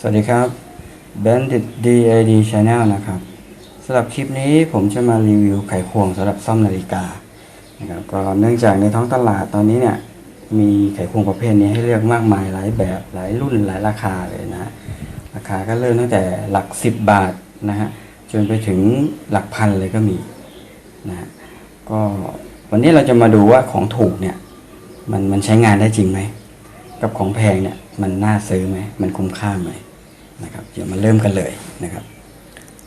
สวัสดีครับ Bandit DAD Channel นะครับสำหรับคลิปนี้ผมจะมารีวิวไขควงสำหรับซ่อมนาฬิกานะครับก็เนื่องจากในท้องตลาดตอนนี้เนี่ยมีไขควงประเภทนี้ให้เลือกมากมายหลายแบบหลายรุ่นหลายราคาเลยนะ ราคาก็เริ่มตั้งแต่หลัก 10 บาทนะฮะจนไปถึงหลักพันเลยก็มีนะฮะก็วันนี้เราจะมาดูว่าของถูกเนี่ยมันมันใช้งานได้จริงไหมกับของแพงเนี่ยมันน่าซื้อไหมมันคุ้มค่าไหม นะครับเดี๋ยวมาเริ่มกันเลยนะครับ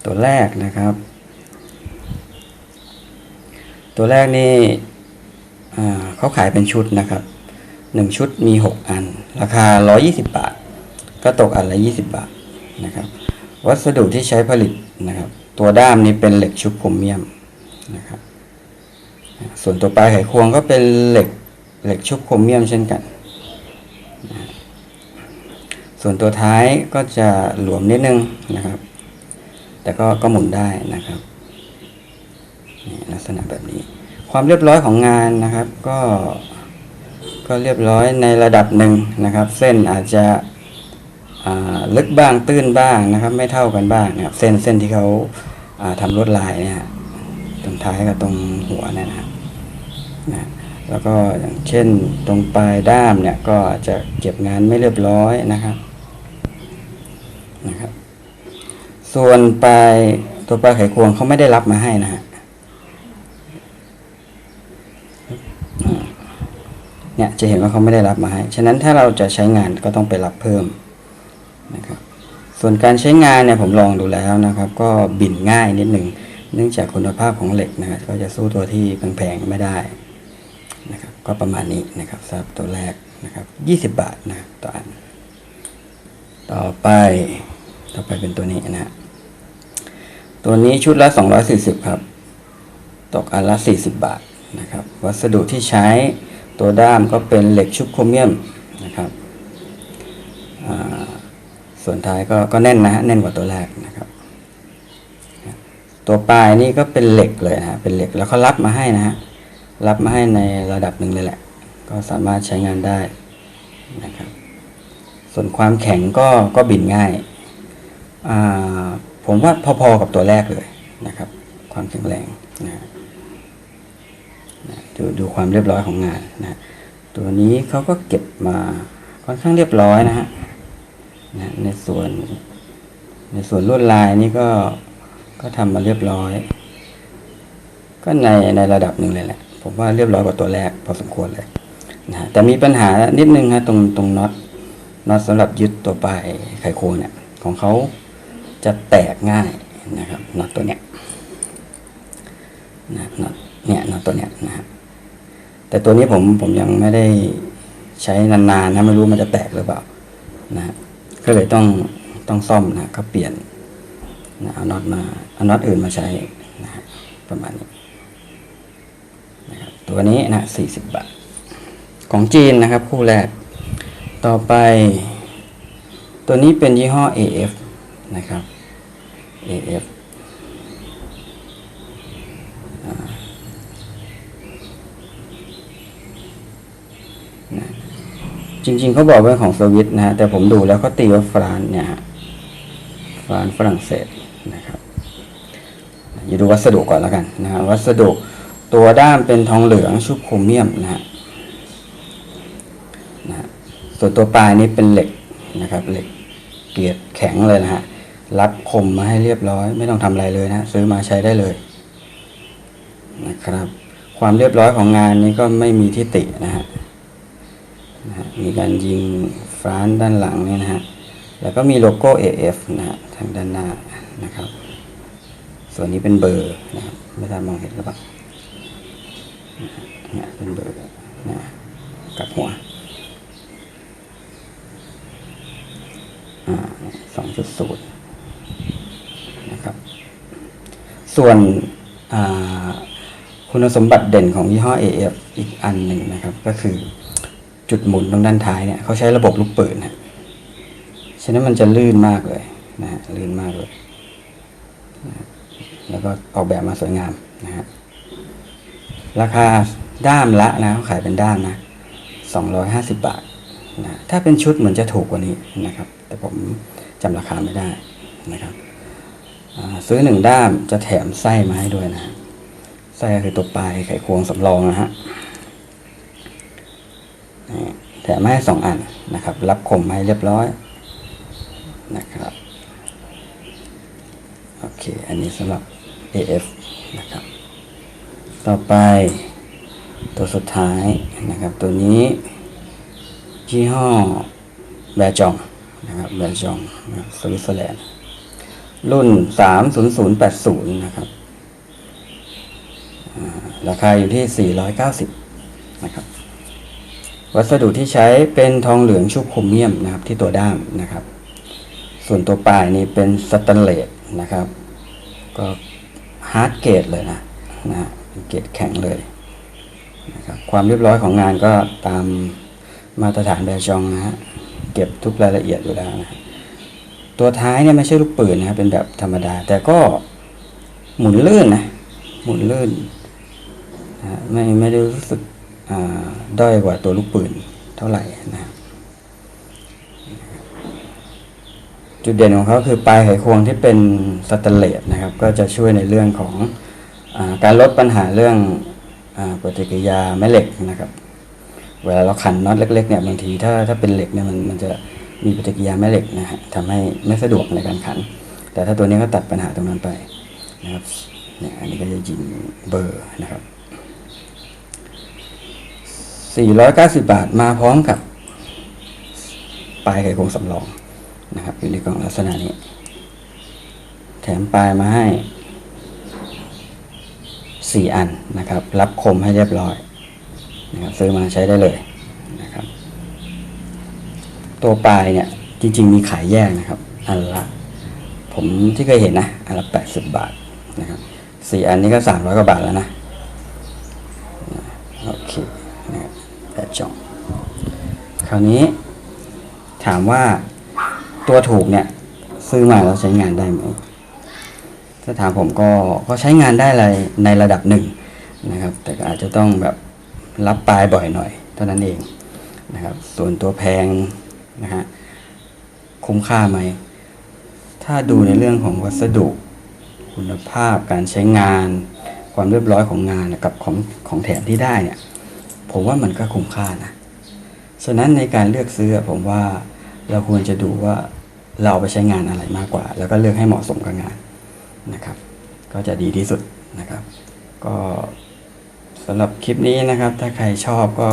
ตัวแรกนะครับ ตัวแรกนี่เขาขายเป็นชุดนะครับหนึ่งชุดมี 6 อัน ราคา 120 บาท ก็ตกอันละ 20 บาทนะครับ วัสดุที่ใช้ผลิตนะครับ ตัวด้ามนี้เป็นเหล็กชุบโครเมียมนะครับ ส่วนตัวปลายไขควงก็เป็นเหล็กเหล็กชุบโครเมียมเช่นกัน ส่วนตัวท้ายก็จะหลวมนิดนึงนะครับ แต่ก็ก็หมุนได้นะครับนี่ลักษณะแบบนี้ ความเรียบร้อยของงานนะครับ ก็ก็เรียบร้อยในระดับหนึ่งนะครับ เส้นอาจจะลึกบ้างตื้นบ้างนะครับ ไม่เท่ากันบ้างนะครับ เส้นเส้นที่เขาาทำลวดลายเนี่ยตรงท้ายกับตรงหัวเนยนะครับนะแล้วก็อย่างเช่นตรงปลายด้ามเนี่ยก็จะเก็บงานไม่เรียบร้อยนะครับ นะครับ ส่วนปลายตัวปลายไขควงเขาไม่ได้รับมาให้นะฮะเนี่ยจะเห็นว่าเขาไม่ได้รับมาให้ ฉะนั้นถ้าเราจะใช้งานก็ต้องไปรับเพิ่มนะครับ ส่วนการใช้งานเนี่ยผมลองดูแล้วนะครับ ก็บินง่ายนิดหนึ่งเนื่องจากคุณภาพของเหล็กนะครับก็จะสู้ตัวที่แพงๆไม่ได้นะครับก็ประมาณนี้นะครับสำหรับตัวแรกนะครับ 20 บาทนะต่ออัน ต่อไป ต่อไปเป็นตัวนี้นะฮะตัวนี้ชุดละ 240 ครับ ตกอันละ 40 บาทนะครับ วัสดุที่ใช้ตัวด้ามก็เป็นเหล็กชุบโครเมียมนะครับ ส่วนท้ายก็ก็แน่นนะฮะแน่นกว่าตัวแรกนะครับ ตัวปลายนี่ก็เป็นเหล็กเลยนะฮะเป็นเหล็กแล้วเขารับมาให้นะฮะรับมาให้ในระดับหนึ่งเลยแหละ ก็สามารถใช้งานได้นะครับ ส่วนความแข็งก็ก็บินง่าย ผมว่าพอๆกับตัวแรกเลยนะครับ ความแข็งแรงนะนะดูดูความเรียบร้อยของงานนะตัวนี้เขาก็เก็บมาค่อนข้างเรียบร้อยนะฮะนะในส่วน ในส่วนลวดลายนี่ก็ก็ทำมาเรียบร้อย ก็ในในระดับหนึ่งเลยแหละผมว่าเรียบร้อยกว่าตัวแรกพอสมควรเลยนะแต่มีปัญหานิดนึงฮะตรงตรงน็อตน็อตสำหรับยึดตัวปลายไขควงเนี่ยของเขา จะแตกง่ายนะครับน็อตตัวเนี้ยนะน็อตเนี่ยน็อตตัวเนี้ยนะฮะแต่ตัวนี้ผมผมยังไม่ได้ใช้นานๆนะไม่รู้มันจะแตกหรือเปล่านะฮะก็เลยต้องต้องซ่อมนะก็เปลี่ยนนะเอาน็อตมาเอาน็อตอื่นมาใช้นะฮะประมาณนี้นะครับตัวนี้นะสี่สิบบาท ของจีนนะครับ คู่แรก ต่อไป ตัวนี้เป็นยี่ห้อ AF นะครับ AF จริงๆเขาบอกเป็นของสวิตนะฮะแต่ผมดูแล้วเขาตีว่าฟรานเนี่ยฮะฟรานฝรั่งเศสนะครับอย่าดูวัสดุก่อนแล้วกันนะฮะวัสดุตัวด้ามเป็นทองเหลืองชุบโครเมียมนะฮะนะฮะส่วนตัวปลายนี้เป็นเหล็กนะครับเหล็กเกลียดแข็งเลยนะฮะ รับคมมาให้เรียบร้อย ไม่ต้องทำอะไรเลยนะ ซื้อมาใช้ได้เลยนะครับ ความเรียบร้อยของงานนี้ก็ไม่มีที่ตินะฮะนะมีการยิงฟรานด้านหลังนี่นะฮะแล้วก็มีโลโก้ AF นะฮะทางด้านหน้านะครับ ส่วนนี้เป็นเบอร์นะครับไม่ทราบมองเห็นหรือเปล่านะเนี่ยเป็นเบอร์นะกับหัวสองจุดศูนย์นะครับ ส่วนคุณสมบัติเด่นของยี่ห้อ AF อีกอันหนึ่งนะครับ ก็คือจุดหมุนตรงด้านท้ายเนี่ยเขาใช้ระบบลูกปืนนะฉะนั้นมันจะลื่นมากเลยนะฮะลื่นมากเลยนะแล้วก็ออกแบบมาสวยงามนะฮะราคาด้ามละนะเขาขายเป็นด้ามนะสองร้อยห้าสิบบาทนะถ้าเป็นชุดเหมือนจะถูกกว่านี้นะครับ แต่ผมจำราคาไม่ได้นะครับ ซื้อหนึ่งด้ามจะแถมไส้มาให้ด้วยนะฮะไส้ก็คือตัวปลายไขควงสำรองนะฮะแถมมาให้สองอันนะครับ รับคมมาให้เรียบร้อยนะครับโอเค อันนี้สำหรับ AF นะครับ ต่อไปตัวสุดท้ายนะครับ ตัวนี้ยี่ห้อแบรจองนะครับแบรจองสวิตเซอร์แลนด์ รุ่น 30080 นะครับ ราคาอยู่ที่ 490 นะครับ วัสดุที่ใช้เป็นทองเหลืองชุบโครเมียมนะครับที่ตัวด้ามนะครับ ส่วนตัวปลายนี่เป็นสแตนเลสนะครับ ก็ฮาร์ดเกรดเลยนะนะฮะเกรดแข็งเลยนะครับความเรียบร้อยของงานก็ตามมาตรฐานแบรจองนะฮะ เก็บทุกรายละเอียดอยู่แล้วนะ ตัวท้ายเนี่ยไม่ใช่ลูกปืนนะครับเป็นแบบธรรมดา แต่ก็หมุนลื่นนะหมุนลื่นนะไม่ไม่ได้รู้สึกอ่าด้อยกว่าตัวลูกปืนเท่าไหร่นะจุดเด่นของเขาคือปลายไขควงที่เป็นสแตนเลสนะครับ ก็จะช่วยในเรื่องของอการลดปัญหาเรื่องอาปฏิกิริยาแม่เหล็กนะครับ เวลาเราขันน็อตเล็กๆเนี่ยบางทีถ้าถ้าเป็นเหล็กเนี่ยมันมันจะ มีปฏิกิริยาแม่เหล็กนะฮะทำให้ไม่สะดวกในการขัน แต่ถ้าตัวนี้ก็ตัดปัญหาตรงนั้นไปนะครับเนี่ยอันนี้ก็จะยิงเบอร์นะครับ 490 บาทมาพร้อมกับปลายไขควงสำรองนะครับ อยู่ในกล่องลักษณะนี้ แถมปลายมาให้ 4 อันนะครับ รับคมให้เรียบร้อยนะครับซื้อมาใช้ได้เลย ตัวปลายเนี่ย จริง ๆ มีขายแยกนะครับ อันละ ผมที่เคยเห็นนะ อันละแปดสิบบาทนะครับสี่อันนี้ก็สามร้อยกว่าบาทแล้วนะ โอเคนะคแปดจ่อง คราวนี้ ถามว่าตัวถูกเนี่ย ซื้อมาแล้วใช้งานได้ไหมถ้าถามผมก็ก็ใช้งานได้เลยในระดับหนึ่งนะครับ แต่ก็อาจจะต้องแบบรับปลายบ่อยหน่อย เท่านั้นเองนะครับ ส่วนตัวแพง นะฮะคุ้มค่าไหม ถ้าดูในเรื่องของวัสดุ คุณภาพการใช้งาน ความเรียบร้อยของงานกับของของแถมที่ได้เนี่ย ผมว่ามันก็คุ้มค่านะฉะนั้นในการเลือกซื้อผมว่าเราควรจะดูว่าเราเอาไปใช้งานอะไรมากกว่า แล้วก็เลือกให้เหมาะสมกับงานนะครับ ก็จะดีที่สุดนะครับ ก็สำหรับคลิปนี้นะครับ ถ้าใครชอบก็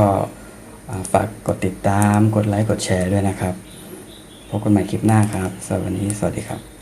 ฝากกดติดตาม กดไลค์ กดแชร์ด้วยนะครับ พบกันใหม่คลิปหน้าครับสำหรับวันนี้ สวัสดีครับ